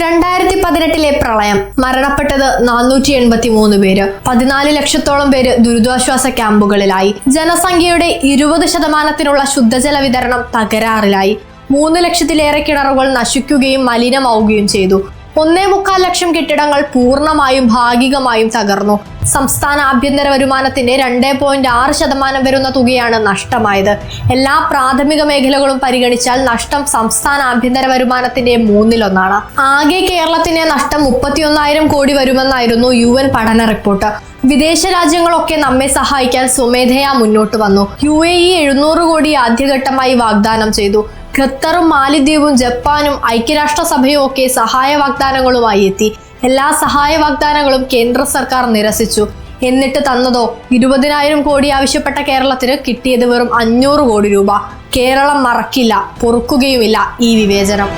രണ്ടായിരത്തി പതിനെട്ടിലെ പ്രളയം മരണപ്പെട്ടത് നാനൂറ്റി എൺപത്തി മൂന്ന് പേര്. പതിനാല് ലക്ഷത്തോളം പേര് ദുരിതാശ്വാസ ക്യാമ്പുകളിലായി. ജനസംഖ്യയുടെ ഇരുപത് ശതമാനത്തിനുള്ള ശുദ്ധജല വിതരണം തകരാറിലായി. മൂന്ന് ലക്ഷത്തിലേറെ കിണറുകൾ നശിക്കുകയും മലിനമാവുകയും ചെയ്തു. ഒന്നേ മുക്കാൽ ലക്ഷം കെട്ടിടങ്ങൾ പൂർണമായും ഭാഗികമായും തകർന്നു. സംസ്ഥാന ആഭ്യന്തര വരുമാനത്തിന്റെ രണ്ടേ പോയിന്റ് ആറ് ശതമാനം വരുന്ന തുകയാണ് നഷ്ടമായത്. എല്ലാ പ്രാഥമിക മേഖലകളും പരിഗണിച്ചാൽ നഷ്ടം സംസ്ഥാന ആഭ്യന്തര വരുമാനത്തിന്റെ മൂന്നിലൊന്നാണ്. ആകെ കേരളത്തിന്റെ നഷ്ടം മുപ്പത്തിയൊന്നായിരം കോടി വരുമെന്നായിരുന്നു യു എൻ പഠന റിപ്പോർട്ട്. വിദേശ രാജ്യങ്ങളൊക്കെ നമ്മെ സഹായിക്കാൻ സ്വമേധയാ മുന്നോട്ട് വന്നു. യു എ ഇ എഴുന്നൂറ് കോടി ആദ്യഘട്ടമായി വാഗ്ദാനം ചെയ്തു. ഖത്തറും മാലിദ്വീപും ജപ്പാനും ഐക്യരാഷ്ട്രസഭയും ഒക്കെ സഹായ വാഗ്ദാനങ്ങളുമായി എത്തി. എല്ലാ സഹായ വാഗ്ദാനങ്ങളും കേന്ദ്ര സർക്കാർ നിരസിച്ചു. എന്നിട്ട് തന്നതോ ഇരുപതിനായിരം കോടി ആവശ്യപ്പെട്ട കേരളത്തിന് കിട്ടിയത് വെറും അഞ്ഞൂറ് കോടി രൂപ. കേരളം മറക്കില്ല പൊറുക്കുകയുമില്ല ഈ വിവേചനം.